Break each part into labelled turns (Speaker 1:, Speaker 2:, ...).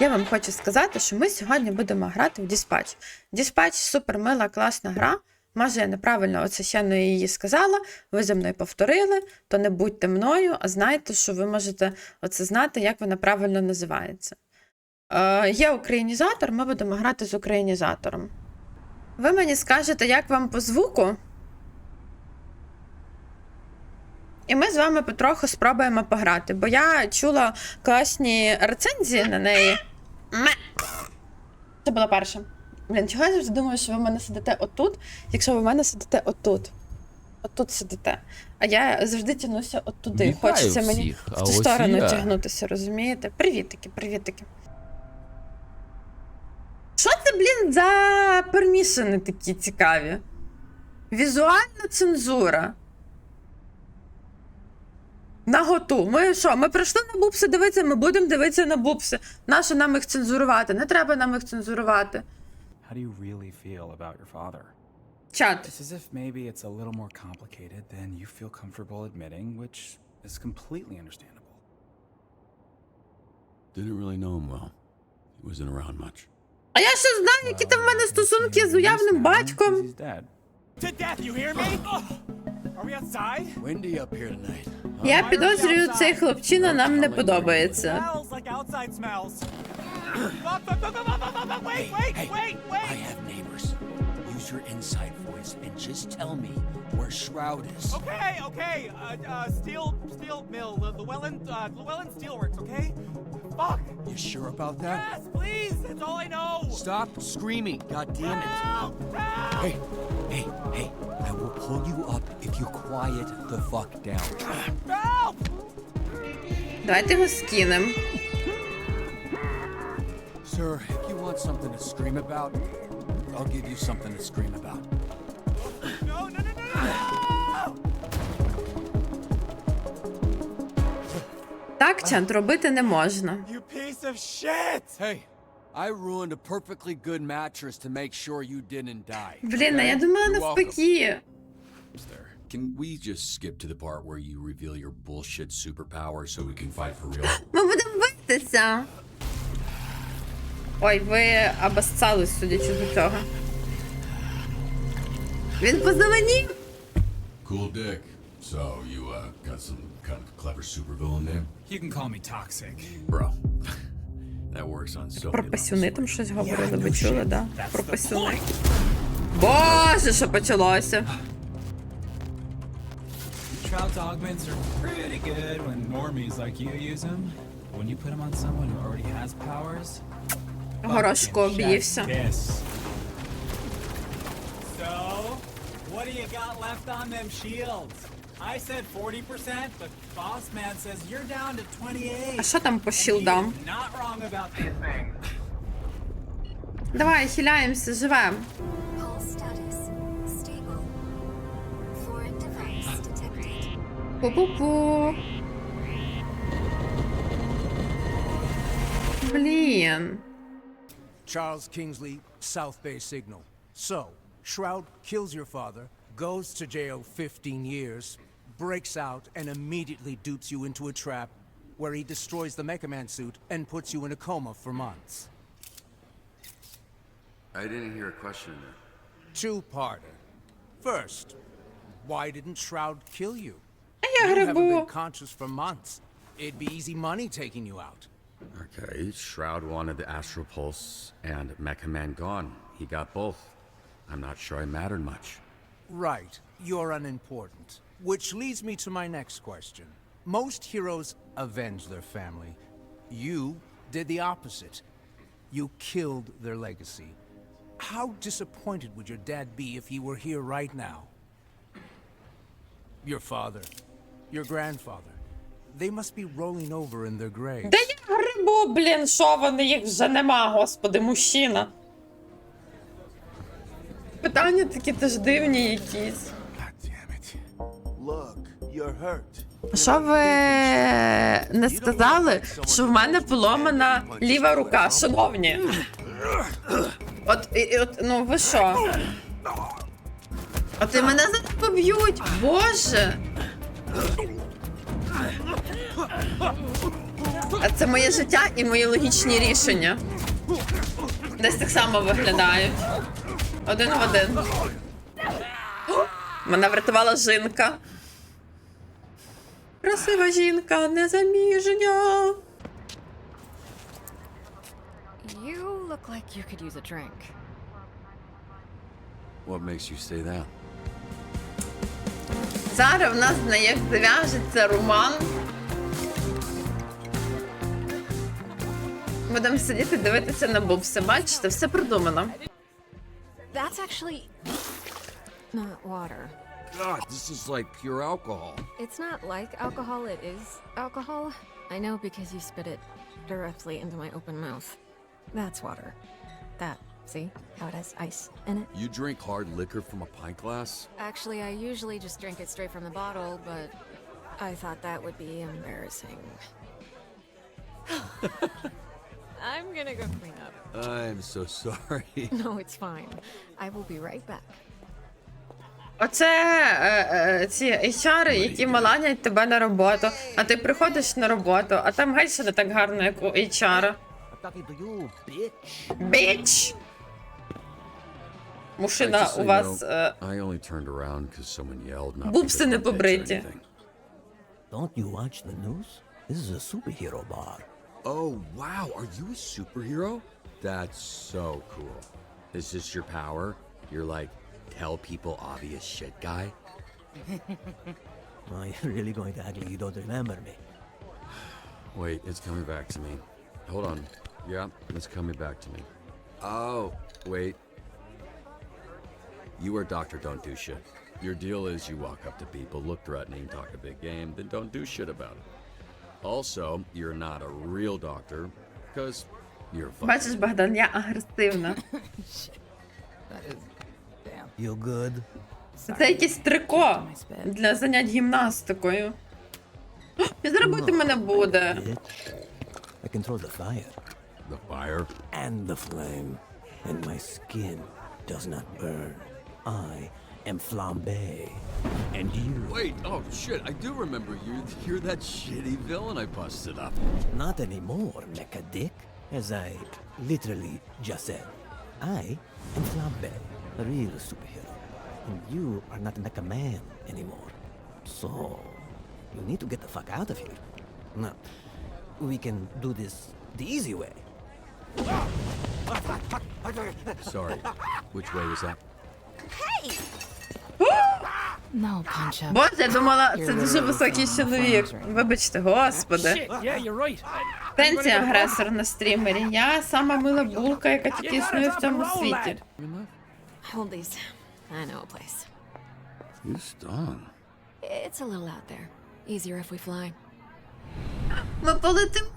Speaker 1: Я вам хочу сказати, що ми сьогодні будемо грати в Dispatch. Dispatch супер мила, класна гра. Може, я неправильно оце її сказала, ви за мною повторили, то не будьте мною, а знайте, що ви можете оце знати, як вона правильно називається. Е, є українізатор, ми будемо грати з українізатором. Ви мені скажете, як вам по звуку? І ми з вами потроху спробуємо пограти, бо я чула класні рецензії на неї. Це була перша. Блін, чого я завжди думаю, що ви в мене сидите отут, якщо ви в мене сидите отут. Отут сидите. А я завжди тягнуся оттуди.
Speaker 2: Вітаю
Speaker 1: Хочеться мені
Speaker 2: всіх,
Speaker 1: в
Speaker 2: а
Speaker 1: цю
Speaker 2: ось
Speaker 1: сторону
Speaker 2: я.
Speaker 1: тягнутися, розумієте? Привітики, привітики. Що це, блін, за пермішини такі цікаві? Візуальна цензура. Наготу. Ми що? Ми прийшли на бубси дивитися, ми будемо дивитися на бубси. Нащо нам їх цензурувати? Не треба нам їх цензурувати.
Speaker 3: How do you really feel about your father?
Speaker 1: Чат.
Speaker 3: It's as if maybe it's a little more complicated than you feel comfortable admitting, which is completely understandable.
Speaker 2: Didn't really know him well. He wasn't around much.
Speaker 1: А я ще знаю, які там в мене стосунки з уявним батьком.
Speaker 4: To death, you hear me? Are we outside?
Speaker 2: Windy up here tonight.
Speaker 1: Я підозрюю, цей хлопчина нам не подобається.
Speaker 4: Wait, wait, wait,
Speaker 5: I
Speaker 4: wait.
Speaker 5: neighbors. Use your inside voice and just tell me where Shroud is.
Speaker 4: Okay, okay. Uh, uh, steel, steel mill. The Llewellyn, uh, Llewellyn Steelworks. Okay. Fuck.
Speaker 5: You sure about that?
Speaker 4: Yes, please. That's all I know.
Speaker 5: Stop screaming, God damn it.
Speaker 4: Help! Help!
Speaker 5: Hey, hey, hey, I will pull you up if you quiet the fuck down.
Speaker 4: Help!
Speaker 1: Давайте його скинемо.
Speaker 5: Sir, if you want something to scream about, I'll give you something to scream about.
Speaker 4: No, no, no, no, no!
Speaker 1: Так, Чант, робити не можна.
Speaker 4: You piece of shit!
Speaker 5: Hey, I ruined a perfectly good mattress to make sure you didn't die.
Speaker 1: Блін, а я думала
Speaker 5: You're welcome.
Speaker 1: навпаки.
Speaker 2: There. Can we just skip to the part where you reveal your bullshit superpower so we can fight for real?
Speaker 1: Ми будемо битися. Ой, ви обоссались, судячи з цього. Він позеленів.
Speaker 2: cool dick. So, you, uh, got some kind of clever supervillain name?
Speaker 3: You can call me toxic.
Speaker 2: Bro. that works on so
Speaker 1: Про пасюни там щось говорили, ви чули, да? Про пасюни. Боже, що почалося.
Speaker 3: Trout's augments are pretty good when normies like you use them. When you put them on someone who already has powers,
Speaker 1: Горошко
Speaker 3: fucking
Speaker 1: об'ївся.
Speaker 3: chef's kiss. So, what do you got left on them shields? I said 40%, but Boss Man says you're down to 28.
Speaker 1: А що там по
Speaker 3: And he
Speaker 1: щілдам?
Speaker 3: is Not wrong about these things.
Speaker 1: Давай, хиляємося, живем. Пу-пу-пу. Блін.
Speaker 6: Charles Kingsley, South Bay Signal. So, Shroud kills your father, goes to jail 15 years, breaks out, and immediately dupes you into a trap where he destroys the Mecha Man suit and puts you in a coma for months.
Speaker 7: I didn't hear a question.
Speaker 6: Two-parter. First, why didn't Shroud kill you? You haven't been conscious for months. It'd be easy money taking you out.
Speaker 7: Okay, Shroud wanted the Astral Pulse and Mecha Man gone. He got both. I'm not sure I mattered much.
Speaker 6: Right, you're unimportant. Which leads me to my next question. Most heroes avenge their family. You did the opposite. You killed their legacy. How disappointed would your dad be if he were here right now? Your father, your grandfather. They must be rolling over in their graves.
Speaker 1: Грибу, блін, що вони їх вже нема, господи, мужчина. Питання такі теж дивні якісь. Що ви не сказали, що в мене поломана ліва рука, шановні? От, і, і от, ну ви що? От і мене зараз поб'ють, боже. А це моє життя і мої логічні рішення. Десь так само виглядають. Один в один. О, Мене врятувала жінка. Красива жінка, незаміжня.
Speaker 8: You look like you could use a drink.
Speaker 2: What makes you say that?
Speaker 1: Зараз в нас на як зав'яжеться роман. Будемо сидіти дивитися на бубси. Бачите, все придумано.
Speaker 8: That's actually not water.
Speaker 2: God, this is like pure alcohol.
Speaker 8: It's not like alcohol, it is alcohol. I know because you spit it directly into my open mouth. That's water. That, see how it has ice in it?
Speaker 2: You drink hard liquor from a pint glass?
Speaker 8: Actually, I usually just drink it straight from the bottle, but I thought that would be embarrassing. I'm gonna go clean up.
Speaker 2: I'm so sorry.
Speaker 8: No, it's fine. I will be right back.
Speaker 1: Оце е, е, ці HR, які маланять тебе на роботу, а ти приходиш на роботу, а там геть все не так гарно, як у HR. Біч! Мужчина,
Speaker 2: Just so
Speaker 1: у
Speaker 2: you
Speaker 1: вас
Speaker 2: know,
Speaker 1: е,
Speaker 2: I only turned around because someone yelled, not
Speaker 1: Бубси
Speaker 2: because
Speaker 1: не
Speaker 2: of my dicks or
Speaker 1: побриті.
Speaker 2: anything.
Speaker 9: Don't you watch the news? This is a superhero bar.
Speaker 2: Oh, wow. Are you a superhero? That's so cool. Is this your power? You're like, tell people obvious shit guy?
Speaker 9: Are you really going to act like you don't remember me?
Speaker 2: Wait, it's coming back to me. Hold on. Yeah, it's coming back to me. Oh, wait. You are Dr. Don't Do Shit. Your deal is you walk up to people, look threatening, talk a big game, then don't do shit about it. Also, you're not a real doctor because you're a fucking
Speaker 1: бачиш, Богдан, я агресивна.
Speaker 9: You good?
Speaker 1: Це якесь трико для занять гімнастикою. О, І зробити мене буде.
Speaker 9: Bitch. I control the fire
Speaker 2: the fire.
Speaker 9: and the flame, and my skin does not burn. I am flambe, and you
Speaker 2: Wait, oh shit, I do remember you. You're that shitty villain I busted up.
Speaker 9: not anymore, mecha dick. As I literally just said, I am flambe, a real superhero, and you are not mecha man anymore. So you need to get the fuck out of here. Now, we can do this the easy way.
Speaker 2: Sorry. Which way was that?
Speaker 8: No.
Speaker 1: Боже, я думала, це дуже високий чоловік. Вибачте, господи. Пенсія агресор на стрімері. Я сама мила булка, яка тільки існує в цьому світі.
Speaker 8: Hold these. I know a place.
Speaker 2: You stung.
Speaker 8: It's a little out there. Easier if we fly.
Speaker 1: Ми полетимо.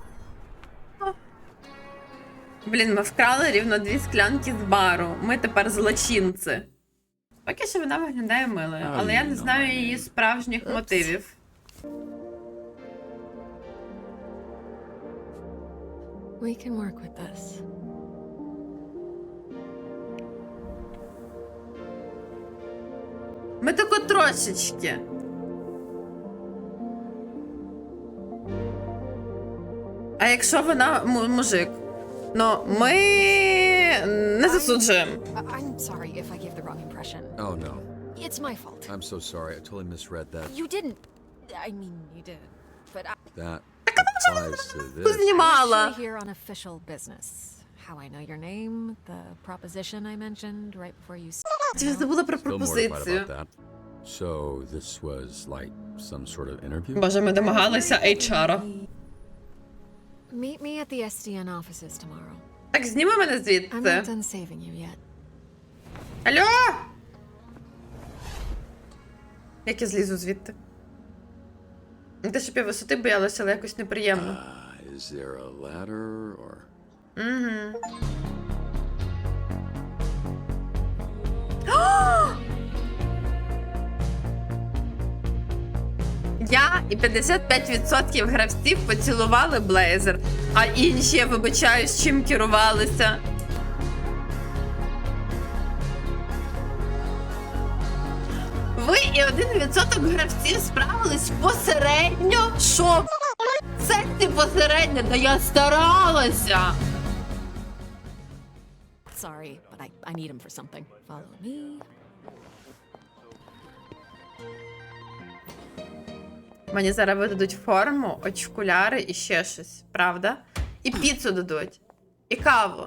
Speaker 1: Блін, ми вкрали рівно дві склянки з бару. Ми тепер злочинці. Поки що вона виглядає милою, але я не знаю її справжніх мотивів.
Speaker 8: We can work with this.
Speaker 1: Ми тако трошечки. А якщо вона му- мужик? Ну, ми не засуджуємо.
Speaker 8: I'm sorry if I gave the wrong impression.
Speaker 2: Oh no.
Speaker 8: It's my fault.
Speaker 2: I'm so sorry. I totally misread that.
Speaker 8: You didn't. I mean, you did. But I-
Speaker 2: That applies to this.
Speaker 1: Знімала.
Speaker 8: actually here on official business. How I know your name, the proposition I mentioned right before you. s-
Speaker 1: Ти ж забула про
Speaker 2: Still mortified
Speaker 1: пропозицію.
Speaker 2: about that. So this was like some sort of interview?
Speaker 1: Боже, ми домагалися HR.
Speaker 8: Meet me at the SDN offices tomorrow.
Speaker 1: Так, зніми мене
Speaker 8: I'm not
Speaker 1: звідси.
Speaker 8: done saving you yet.
Speaker 1: Алло! Як я злізу звідти? Те, щоб я висоти боялася, але якось неприємно.
Speaker 2: Uh, is there a ladder or?
Speaker 1: Я і 55% гравців поцілували блейзер, а інші, я вибачаюсь, чим керувалися. Ви і 1% гравців справились посередньо. Що? Це посередня, та я старалася.
Speaker 8: Sorry, but I, I need him for something. Follow me.
Speaker 1: Мені зараз видадуть форму, очкуляри і ще щось, правда? І піцу дадуть, і каву,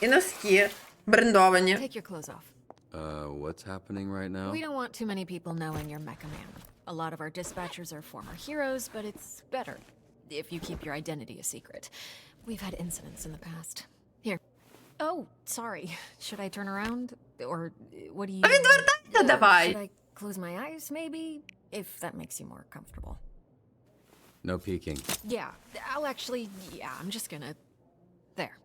Speaker 1: і носки брендовані.
Speaker 8: Take your clothes off.
Speaker 2: Uh, what's happening right now?
Speaker 8: We don't want too many people knowing you're Mecha Man. A lot of our dispatchers are former heroes, but it's better if you keep your identity a secret. We've had incidents in the past. Here. Oh, sorry. Should I turn around? Or uh, what do you.
Speaker 1: А відвертайся
Speaker 8: Uh,
Speaker 1: давай.
Speaker 8: Should I close my eyes, maybe? If that makes you more comfortable.
Speaker 2: No peeking.
Speaker 8: Yeah, I'll actually. Yeah, I'm just gonna. There.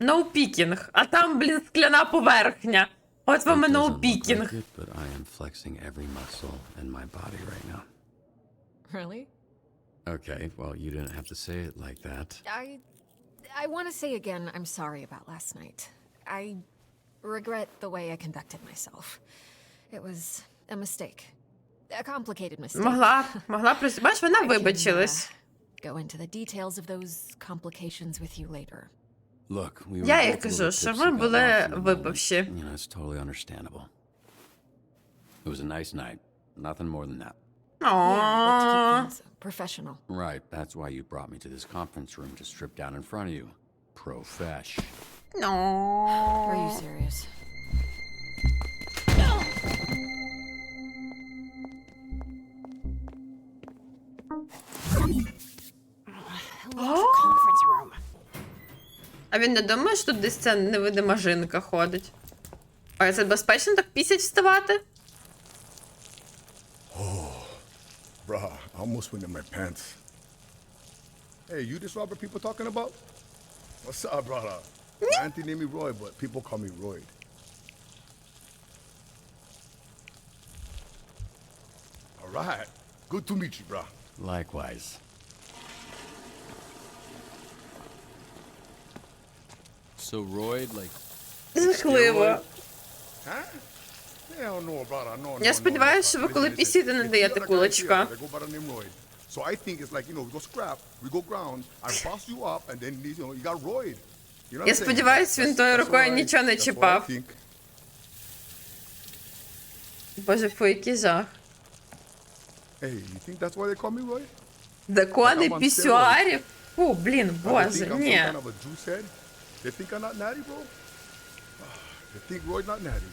Speaker 1: No пікінг, а там, блін, скляна поверхня. От вам і
Speaker 2: It
Speaker 1: no
Speaker 2: doesn't look
Speaker 1: пікінг.
Speaker 2: like it, but I am flexing every muscle in my body right now.
Speaker 8: Really?
Speaker 2: Okay, well, you didn't have to say it like that.
Speaker 8: I I want to say again I'm sorry about last night. I regret the way I conducted myself. It was a mistake. A complicated mistake.
Speaker 1: Могла, могла прос... Бач, вона
Speaker 8: I can,
Speaker 1: вибачилась.
Speaker 8: uh, go into the details of those complications with you later.
Speaker 2: Look, we were
Speaker 1: Я
Speaker 2: both
Speaker 1: їй
Speaker 2: a little
Speaker 1: кажу, що
Speaker 2: tipsy,
Speaker 1: ми
Speaker 2: got
Speaker 1: були
Speaker 2: lost in the moment.
Speaker 1: випивші.
Speaker 2: You know, it's totally understandable. It was a nice night. Nothing more than that.
Speaker 8: Yeah, let's keep
Speaker 1: О,
Speaker 8: things professional.
Speaker 2: Right, that's why you brought me to this conference room to strip down in front of you. Profesh.
Speaker 8: Are you
Speaker 1: о.
Speaker 8: serious?
Speaker 1: А він не думає, що тут десь ця невидима жінка ходить. А це безпечно так пісять вставати?
Speaker 10: Bruh, I almost went in my pants. Hey, you this Robert people talking about? What's up, brother? My auntie named me Roy, but people call me Royd. All right. Good to meet you, bruh.
Speaker 2: Likewise. So, Royd, like,
Speaker 1: Жахливо. Я сподіваюся, що ви коли пісіте, не даєте кулачка.
Speaker 10: So I think it's like, you know, we go scrap, we go ground, I boss you up, and then, you know, you got Royd. You know
Speaker 1: Я
Speaker 10: I'm saying?
Speaker 1: сподіваюсь, він тою рукою нічого не чіпав. Боже, фу, який жах.
Speaker 10: Hey, you think that's why they call me Roy?
Speaker 1: Закони пісюарів. Фу, блін, боже, ні.
Speaker 10: kind of a juice head? They think I'm not natty, bro? They think Roy's not natty.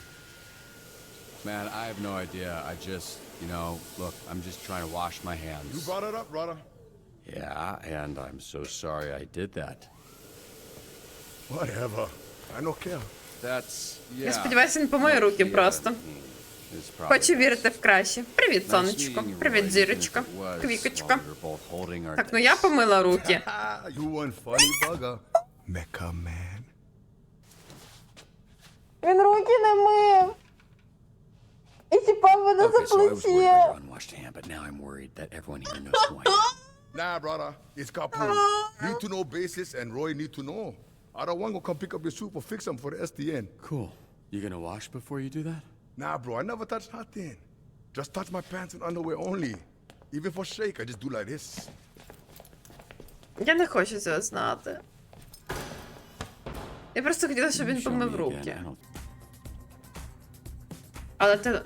Speaker 2: man, I have no idea. I just, you know, look, I'm just trying to wash my hands.
Speaker 10: You brought it up, brother.
Speaker 2: Yeah, and I'm so sorry I did that.
Speaker 10: Whatever. I don't care.
Speaker 2: That's, yeah.
Speaker 1: Я сподіваюся, він помиє руки
Speaker 2: Yeah,
Speaker 1: просто.
Speaker 2: mm, it's probably
Speaker 1: Хочу
Speaker 2: best.
Speaker 1: вірити в краще. Привіт,
Speaker 2: Nice
Speaker 1: сонечко.
Speaker 2: meeting you, Roy,
Speaker 1: Привіт,
Speaker 2: even
Speaker 1: зірочка.
Speaker 2: if it was
Speaker 1: Квікочка.
Speaker 2: while we were both holding our
Speaker 1: Так, ну я
Speaker 2: dicks.
Speaker 1: помила руки.
Speaker 10: Ah, you one funny bugger. Mecha man.
Speaker 1: Він руки не мив. І чіпав мене
Speaker 2: Okay, so I was worried about your unwashed hand, but now I'm worried that everyone here knows who I am.
Speaker 10: Nah, brother. It's Kapoor. Need to know basis, and Roy need to know. Other one gonna come pick up your soup or fix them for the SDN.
Speaker 2: Cool. You gonna wash before you do that?
Speaker 10: Nah, bro. I never touch nothing. Just touch my pants and underwear only. Even for shake, I just do like this.
Speaker 1: Я не хочу цього знати. Я просто хотіла, щоб він помив руки. Але ти.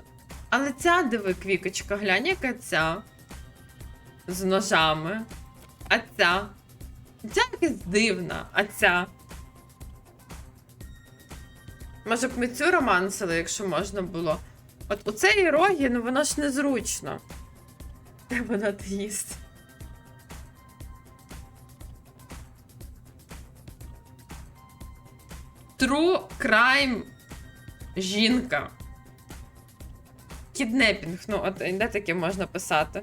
Speaker 1: Але ця диви, квікочка, глянь, яка ця. З ножами. А ця. Ця якась дивна, а ця. Може б ми цю романсили, якщо можна було. От у цієї рогі, ну воно ж незручно. Де вона їсть? True crime жінка. Кіднепінг, ну от де таке можна писати?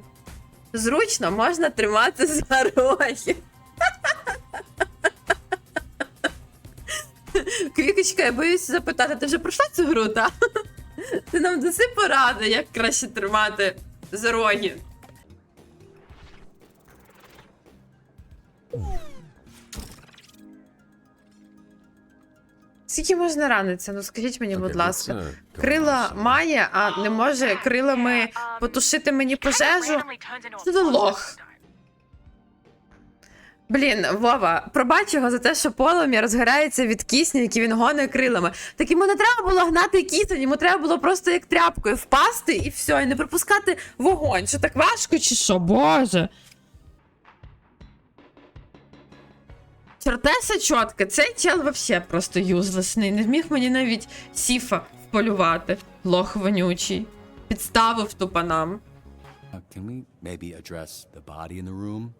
Speaker 1: Зручно можна тримати за роги. Квікочка, я боюся запитати, ти вже пройшла цю гру, та? Ти нам даси поради, як краще тримати за роги. Скільки можна ранитися? Ну скажіть мені, будь ласка. Крила має, а не може крилами потушити мені пожежу. Це лох. Блін, Вова, пробач його за те, що полум'я розгорається від кисню, який він гоне крилами. Так йому не треба було гнати кисень, йому треба було просто як тряпкою впасти і все, і не пропускати вогонь. Що так важко, чи що? Боже. Чортеса чотка, цей чел вообще просто юзлесний. Не зміг мені навіть сіфа вполювати. Лох вонючий. Підставив тупо нам.
Speaker 11: Uh, can we maybe address the body in the room?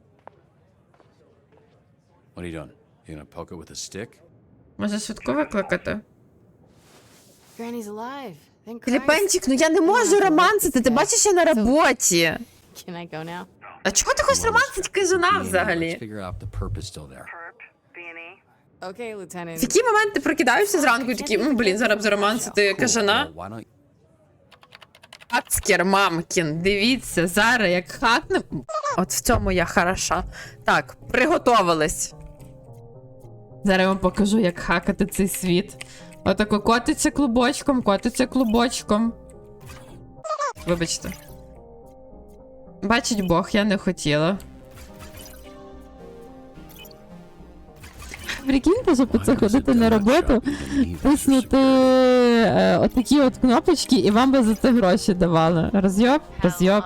Speaker 11: What are you doing? You gonna poke it with a stick?
Speaker 1: Може швидко викликати?
Speaker 12: Granny's alive.
Speaker 1: Філіпенчик, ну я не можу романсити, ти бачиш, я на роботі.
Speaker 12: Can I go now?
Speaker 1: А чого ти хочеш романсити
Speaker 11: Yeah, Let's
Speaker 1: взагалі?
Speaker 11: figure out the perp still there.
Speaker 12: Okay,
Speaker 1: В який момент ти прокидаєшся зранку і такий, «М, блін, зараз б заромансити кажана?
Speaker 11: Well, why don't
Speaker 1: Ацкер мамкін, дивіться, зараз як хакне. От в цьому я хороша. Так, приготовились. Зараз я вам покажу, як хакати цей світ. Отако котиться клубочком, котиться клубочком. Вибачте. Бачить Бог, я не хотіла. Прикиньте, щоб це ходити на роботу, тиснути е, отакі от кнопочки, і вам би за це гроші давали. Розйоб? Розйоб.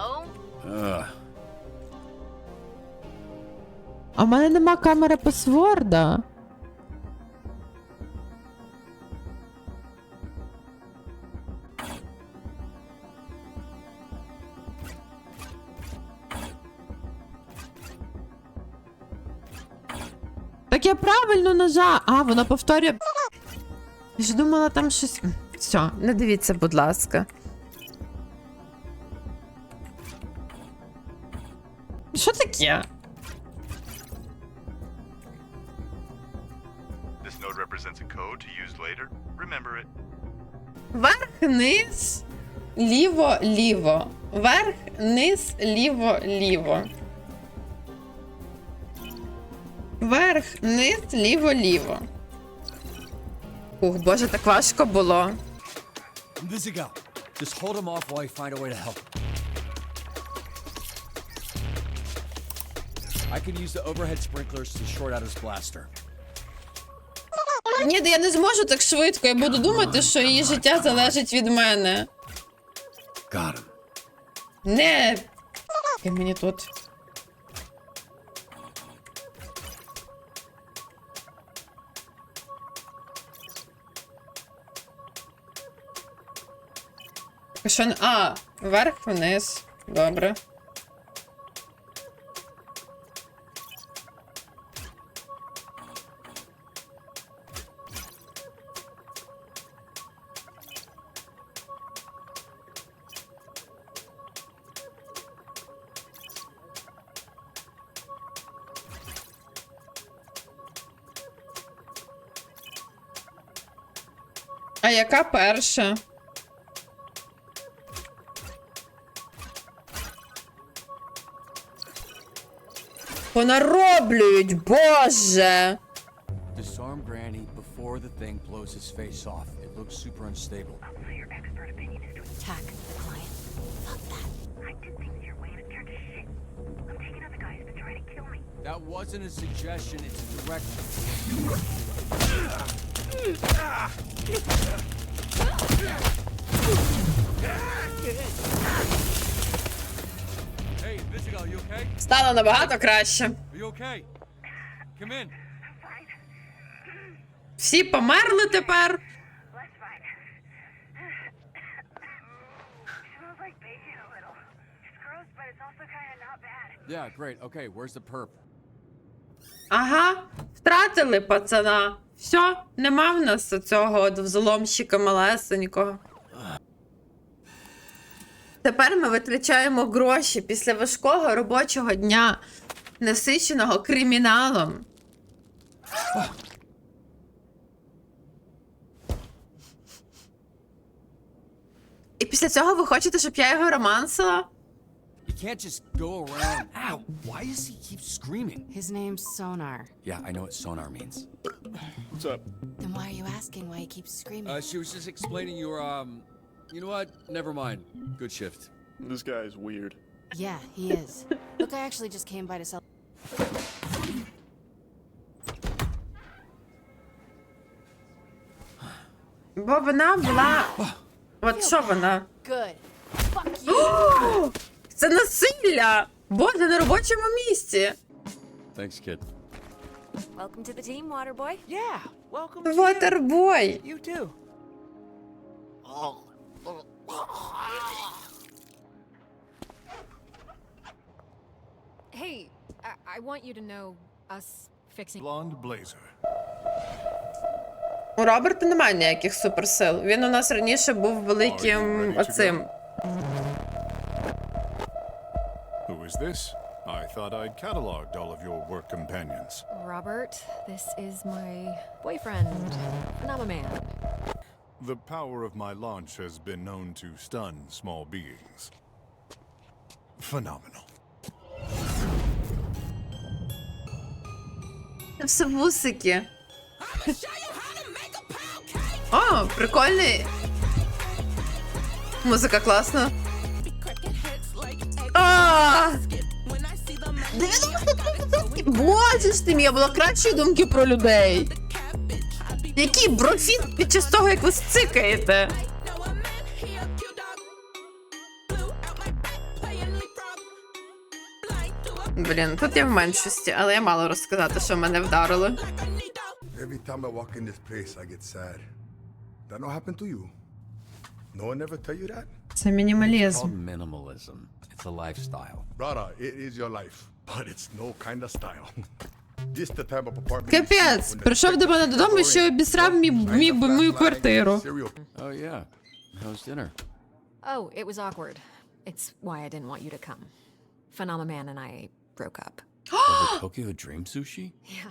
Speaker 1: А в мене нема камери пасворда. Так я правильно нажа. А, воно повторює. Я ж думала, там щось. Все, не дивіться, будь ласка. Що таке?
Speaker 13: This node represents a code to use later. Remember it.
Speaker 1: Вверх, низ, ліво, ліво. Вверх, низ, ліво, ліво. Вверх, низ, ліво, ліво. Ух, боже, так важко було.
Speaker 2: I can use the overhead sprinklers to short out his blaster.
Speaker 1: Ні, я не зможу так швидко. Я буду думати, що її життя залежить від мене.
Speaker 11: Got him.
Speaker 1: Не. І мені тут. Що... А, вверх вниз. Добре. А яка перша? Понароблюють, боже!
Speaker 2: Disarm Granny before the thing blows his face off. It looks super unstable.
Speaker 12: Attack the client. Fuck that.
Speaker 2: That wasn't a suggestion, it's a direction.
Speaker 1: Стало набагато краще. Всі померли тепер.
Speaker 2: Yeah, great. Okay, where's the perp?
Speaker 1: Ага, втратили пацана. Все, нема в нас цього взломщика малесенького. Тепер ми витрачаємо гроші після важкого робочого дня, насиченого криміналом. І після цього ви хочете, щоб я його романсила?
Speaker 2: You can't just go around. Ow! Why does he keep screaming?
Speaker 12: His name's Sonar.
Speaker 2: Yeah, I know what sonar means.
Speaker 13: What's up?
Speaker 12: Then why are you asking why he keeps screaming?
Speaker 2: Uh, she was just explaining your, um. You know what? Never mind. Good shift.
Speaker 13: This guy is weird.
Speaker 12: Yeah, he is. Look, I actually just came by to sell.
Speaker 1: Bobbena byla... От що?
Speaker 12: Good. Fuck you.
Speaker 1: Це насилля! Боже, на робочому місці.
Speaker 2: Thanks, kid.
Speaker 12: Welcome to the team, Waterboy.
Speaker 4: Yeah, welcome.
Speaker 1: Waterboy.
Speaker 4: You too. Oh.
Speaker 8: Hey, I, I want you to know us fixing.
Speaker 14: Blonde blazer.
Speaker 1: У Роберта немає ніяких суперсил. Він у нас раніше був великим оцим.
Speaker 14: Who is this? I thought I'd cataloged all of your work companions.
Speaker 8: Robert, this is my boyfriend, Nama Man.
Speaker 14: The power of my launch has been known to stun small beings. Phenomenal.
Speaker 1: Це все вусики. О, прикольний. Музика класна. А! 90%! Боже ж ти мій, я була кращої думки про людей. Який брофіт під час того, як ви сцикаєте. Блін, тут я в меншості, але я мало розказати, що мене вдарило.
Speaker 10: Every time I walk in this place, I get sad. That not happen to you? No one ever tell you that?
Speaker 1: Це мінімалізм.
Speaker 7: minimalism. It's a lifestyle.
Speaker 10: Brother, it is your life, but it's no kind of style.
Speaker 1: Капець, прийшов до мене додому і ще обісрав мій, мій, мою квартиру.
Speaker 2: Oh, yeah. How's dinner?
Speaker 8: Oh, it was awkward. It's why I didn't want you to come. Phenomena Man and I broke up.
Speaker 2: Over Tokyo Dream Sushi?
Speaker 8: Yeah,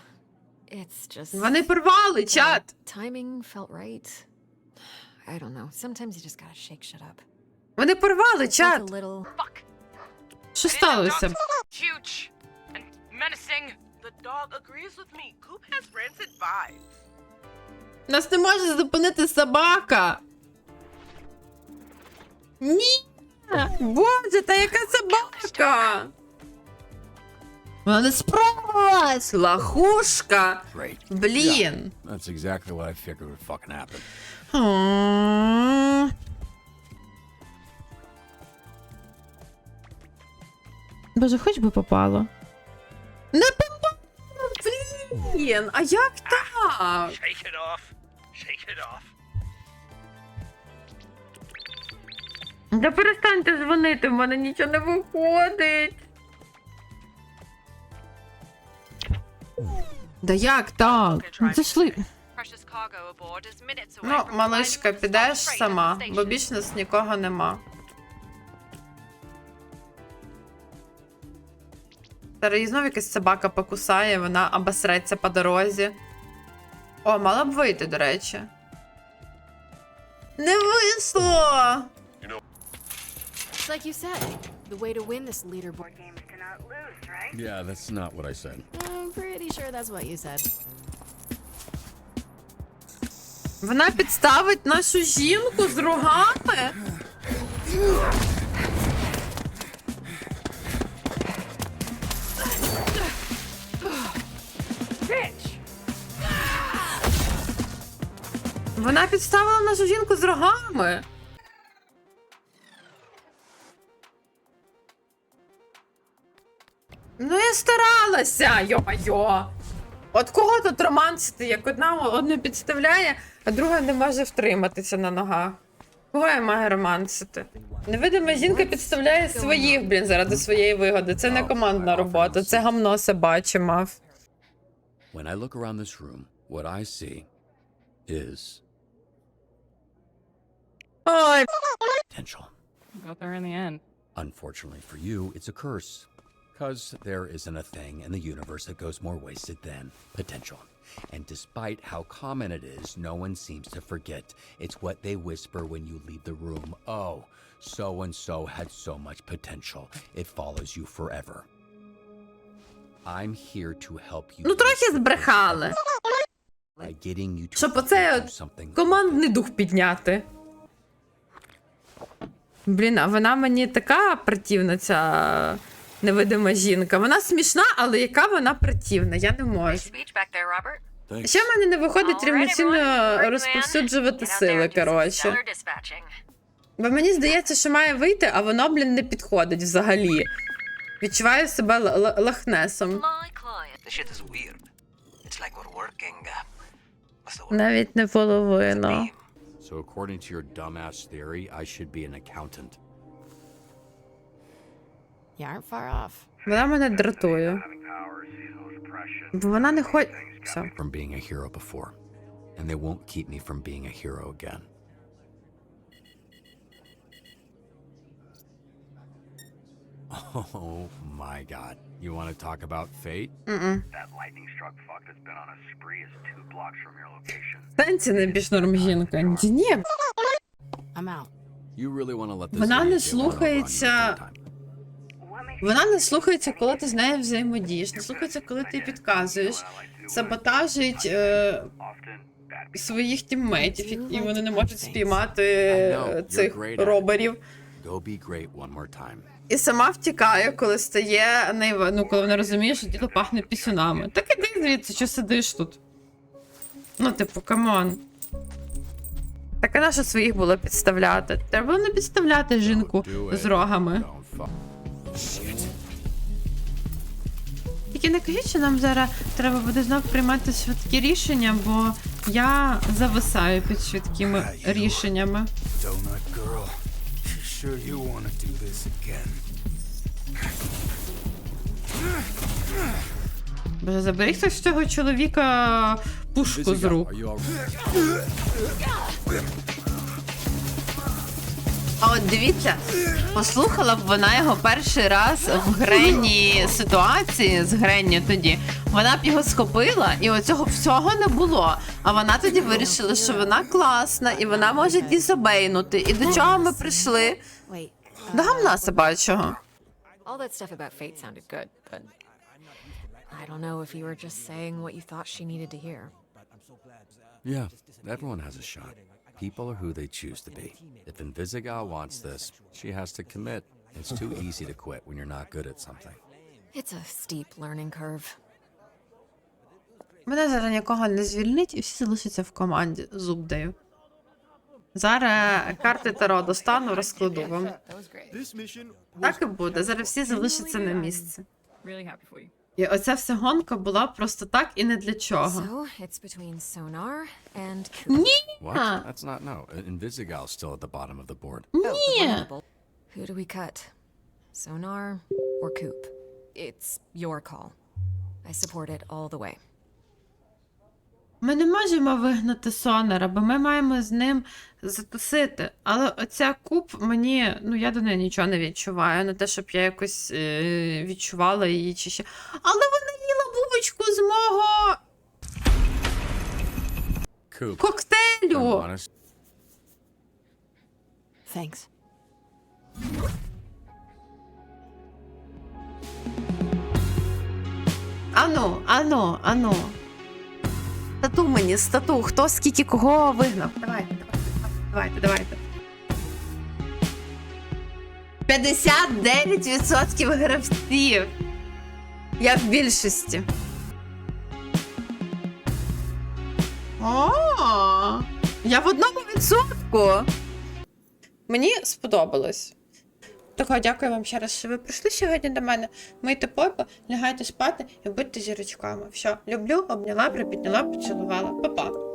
Speaker 8: it's just.
Speaker 1: Вони порвали чат.
Speaker 8: Timing felt right. I don't know. Sometimes you just gotta shake shit up.
Speaker 1: Вони порвали чат.
Speaker 8: little.
Speaker 1: Що сталося?
Speaker 11: Huge and menacing. The dog agrees with me. Coop has rancid vibes.
Speaker 1: Нас не може зупинити собака. Ні. Боже, та яка собака? Вона не справилась. Лахушка.
Speaker 2: Great.
Speaker 1: Блін.
Speaker 2: That's exactly what I figured would fucking happen.
Speaker 1: Боже, хоч би попало. Не попало! Блін! А як так?
Speaker 11: Shake it off. Shake it off.
Speaker 1: Да перестаньте дзвонити, в мене нічого не виходить. Да як так? Ну, Це ж ли...
Speaker 11: Precious cargo aboard is minutes away
Speaker 1: Ну, малишка, підеш сама, бо більш нас нікого нема. Зараз її знову якась собака покусає, вона обосреться по дорозі. О, мала б вийти, до речі. Не вийшло!
Speaker 12: It's like you said. The way to win this leaderboard game is to not lose, right?
Speaker 2: Yeah, that's not what I said.
Speaker 12: I'm pretty sure that's what you said.
Speaker 1: Вона підставить нашу жінку з рогами. Вона підставила нашу жінку з рогами. Ну, я старалася, йо-йо. От кого тут романсити, як одна одну підставляє, а друга не може втриматися на ногах. Кого я маю романсити? Невидима жінка підставляє своїх, блін, заради своєї вигоди. Це не командна робота, це гамно собаче мав.
Speaker 2: When I look around this room, what I see is
Speaker 1: Ой,
Speaker 2: potential.
Speaker 11: Got there in the end.
Speaker 2: Unfortunately for you, it's a curse. Because there isn't a thing in the universe that goes more wasted than potential. And despite how common it is, no one seems to forget. It's what they whisper when you leave the room. Oh, so and so had so much potential. It follows you forever. I'm here to help you.
Speaker 1: ну трохи збрехали.
Speaker 2: by getting you to
Speaker 1: Щоб оце
Speaker 2: do something.
Speaker 1: командний дух підняти. Блін, а вона мені така противна, ця невидима жінка. Вона смішна, але яка вона противна, я не можу. Ще в мене не виходить рівноцінно розповсюджувати сили, коротше. Бо мені здається, що має вийти, а воно, блін, не підходить взагалі. Відчуваю себе л- л- лахнесом. Навіть не половину.
Speaker 2: So, according to your dumbass theory, I should be an accountant.
Speaker 12: You aren't far off.
Speaker 1: Вона мене дратує. Бо вона не хоче. Все.
Speaker 2: From being a hero before. And they won't keep me from being a hero again. Oh my god. You want to talk about fate?
Speaker 1: Mm-mm.
Speaker 15: That lightning struck fuck that's been on a spree is two blocks from your location.
Speaker 1: Сенсі не більш норм жінка. Ні.
Speaker 12: I'm out.
Speaker 2: You really want to let this
Speaker 1: Вона не слухається. Вона не слухається, коли ти з нею взаємодієш, не слухається, коли ти підказуєш, саботажить е, своїх тіммейтів, і- вони не можуть спіймати е, цих роберів.
Speaker 2: Go be great one more time.
Speaker 1: І сама втікає, коли стає найва- ну, коли вона розуміє, що діло пахне пісюнами. Так іди звідси, що сидиш тут. Ну, типу, камон. Так а що своїх було підставляти? Треба було не підставляти жінку з рогами. Тільки не кажіть, що нам зараз треба буде знов приймати швидкі рішення, бо я зависаю під швидкими рішеннями.
Speaker 6: Sure you want to do this again?
Speaker 1: Боже, заберіть хтось з цього чоловіка пушку з рук. А от дивіться, послухала б вона його перший раз в Гренні ситуації з Гренні тоді. Вона б його схопила, і оцього всього не було. А вона тоді вирішила, що вона класна, і вона може дізобейнути. І до чого ми прийшли? До гамна собачого.
Speaker 8: All that stuff about fate sounded good, but I don't know if you were just saying what you thought she needed to hear.
Speaker 2: Yeah, everyone has a shot. People are who they choose to be. If Invisigal wants this, she has to commit. It's too easy to quit when you're not good at something.
Speaker 8: It's a steep learning curve.
Speaker 1: Мене зараз нікого не звільнить, і всі залишаться в команді. Зуб даю. Зараз карти Таро достану, розкладу вам. Так і буде. Зараз всі залишаться на місці.
Speaker 11: Really happy for you.
Speaker 1: І оця вся гонка була просто так і не для чого.
Speaker 8: So it's between Sonar and Coop.
Speaker 1: Ні!
Speaker 2: What? That's not no. Invisigal's still at the bottom of the board.
Speaker 1: Ні!
Speaker 8: Who do we cut? Sonar or Coop? It's your call. I support it all the way.
Speaker 1: Ми не можемо вигнати Сонера, бо ми маємо з ним затусити. Але оця куб мені, ну я до неї нічого не відчуваю. Не те, щоб я якось е, відчувала її чи ще. Але вона їла бубочку з мого
Speaker 2: Coop.
Speaker 1: Коктейлю.
Speaker 12: Thanks.
Speaker 1: Ану, ану, ану. Стату мені, стату. Хто скільки кого вигнав? Давайте, давайте, давайте, давайте. 59% гравців. Я в більшості. О, я в одному відсотку. Мені сподобалось. Того дякую вам ще раз, що ви прийшли сьогодні до мене. Мийте попу, лягайте спати і будьте зірочками. Все, люблю, обняла, припідняла, поцілувала. Па-па.